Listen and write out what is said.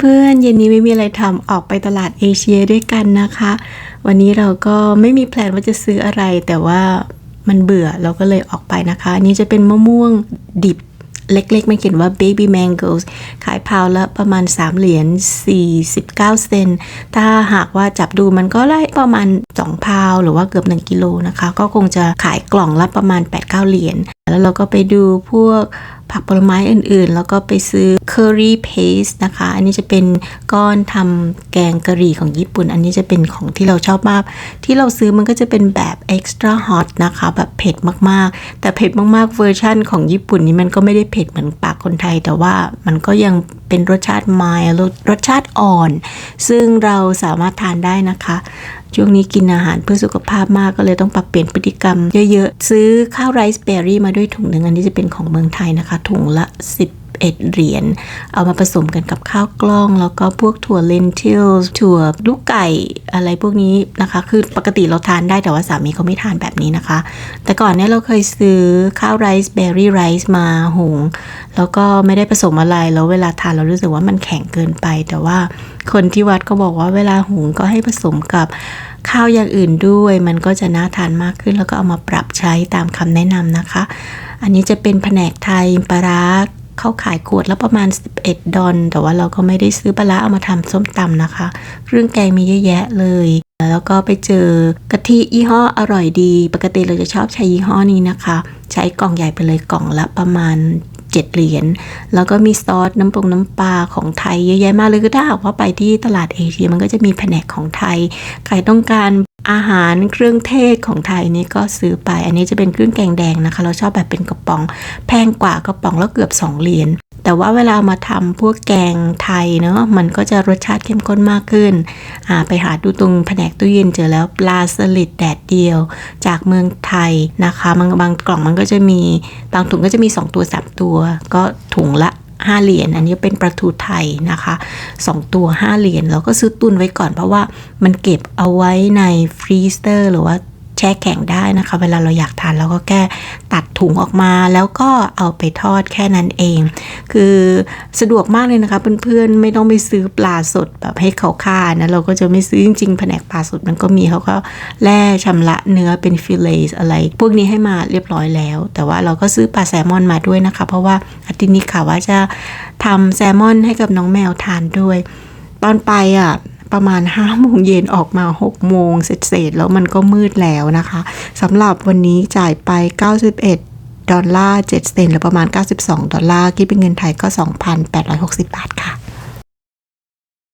เพื่อนๆเย็นนี้ไม่มีอะไรทำออกไปตลาดเอเชียด้วยกันนะคะ วันนี้เราก็ไม่มีแพลนว่าจะซื้ออะไร แต่ว่ามันเบื่อเราก็เลยออกไปนะคะอันนี้จะเป็นมะม่วงดิบเล็กๆ มันเขียนว่า baby mangoes ขายพาวละประมาณ 3 เหรียญ 49 เซน ถ้าหากว่าจับดูมันก็ได้ประมาณ 2 พาว หรือว่าเกือบ 1 กิโลนะคะ ก็คงจะขายกล่องละประมาณ 8-9 เหรียญ แล้วเราก็ไปดูพวก ผักผลไม้อื่นๆ แล้วก็ไปซื้อ curry paste นะคะ อันนี้จะเป็นก้อนทำแกงกะหรี่ของญี่ปุ่น อันนี้จะเป็นของที่เราชอบมาก ที่เราซื้อมันก็จะเป็นแบบ extra hot นะคะ แบบเผ็ดมากๆ แต่เผ็ดมากๆเวอร์ชั่นของญี่ปุ่นนี้มันก็ไม่ได้เผ็ดเหมือนปากคนไทย แต่ว่ามันก็ยังเป็นรสชาติไมล์รสชาติอ่อน ซึ่งเราสามารถทานได้นะคะ ช่วงนี้กินอาหารเพื่อสุขภาพมากก็เลยต้องปรับเปลี่ยนพฤติกรรมเยอะๆ ซื้อข้าวไรซ์เบอร์รี่มาด้วยถุงหนึ่งอันนี้จะเป็นของเมืองไทยนะคะ ถุงละ 11 เหรียญ เอามาผสมกันกับข้าวกล้อง แล้วก็พวกถั่วเลนทิลถั่วลูกไก่อะไรพวกนี้นะคะ คือปกติเราทานได้แต่ว่าสามีเขาไม่ทานแบบนี้นะคะ แต่ก่อนเนี้ยเราเคยซื้อข้าวไรซ์เบอร์รี่ไรซ์มาหุงแล้วก็ไม่ได้ผสมอะไร แล้วเวลาทานเรารู้สึกว่ามันแข็งเกินไป แต่ว่าคนที่วัดก็บอกว่าเวลาหุงก็ให้ผสมกับข้าวอย่างอื่นด้วย มันก็จะน่าทานมากขึ้น แล้วก็เอามาปรับใช้ตามคำแนะนำนะคะ อันนี้จะเป็นแผนกไทยปลาร้า เขาขายขวดละประมาณ 11 ดอลแต่ว่าเราก็ไม่ได้ซื้อปลาเอามาทำส้มตำนะคะ เครื่องแกงมีเยอะแยะเลย แล้วก็ไปเจอกะทิยี่ห้ออร่อยดี ปกติเราจะชอบใช้ยี่ห้อนี้นะคะ ใช้กล่องใหญ่ไปเลยกล่องละประมาณ7เหรียญ แล้วก็มีซอสน้ำปรุงน้ำปลาของไทยเยอะแยะมากเลยคือถ้าหากว่าไปที่ตลาดเอเชียมันก็จะมีแผนกของไทย ใครต้องการ อาหารเครื่องเทศของไทยนี่ก็ซื้อไป อันนี้จะเป็นเครื่องแกงแดงนะคะ เราชอบแบบเป็นกระป๋อง แพงกว่ากระป๋องแล้วเกือบ 2 เหรียญ แต่ว่าเวลามาทำพวกแกงไทยเนาะ มันก็จะรสชาติเข้มข้นมากขึ้น อ่า ไปหาดูตรงแผนกตู้เย็นเจอแล้วปลาสลิดแดดเดียว จากเมืองไทยนะคะ บางบางกล่องมันก็จะมี บางถุงก็จะมี 2 ตัว 3 ตัว ก็ถุงละ 5เหรียญอันนี้เป็นประทูไทยนะคะ 2 ตัว 5 เหรียญเราก็ซื้อตุนไว้ก่อนเพราะว่ามันเก็บเอาไว้ในฟรีสเตอร์หรือว่า ช่แข็งได้นะคะ เวลาเราอยากทานเราก็แค่ตัดถุงออกมาแล้วก็เอาไปทอดแค่นั้นเอง คือสะดวกมากเลยนะคะเพื่อนๆไม่ต้องไปซื้อปลาสดแบบให้เขาฆ่านะเราก็จะไม่ซื้อจริงๆแผนกปลาสดมันก็มีเขาก็แล่ชำระเนื้อเป็นฟิเลตอะไร พวกนี้ให้มาเรียบร้อยแล้ว แต่ว่าเราก็ซื้อปลาแซลมอนมาด้วยนะคะ เพราะว่าอาทิตย์นี้ค่ะว่าจะทำแซลมอนให้กับน้องแมวทานด้วย ตอนไปอะประมาณ5โมงเย็นออกมา6โมงเส ร็จๆแล้วมันก็มืดแล้วนะคะสำหรับวันนี้จ่ายไป 91 ดอลลาร์7เซนหรือประมาณ 92 ดอลลาร์คิดเป็นเงินไทยก็ 2,860 บาทค่ะ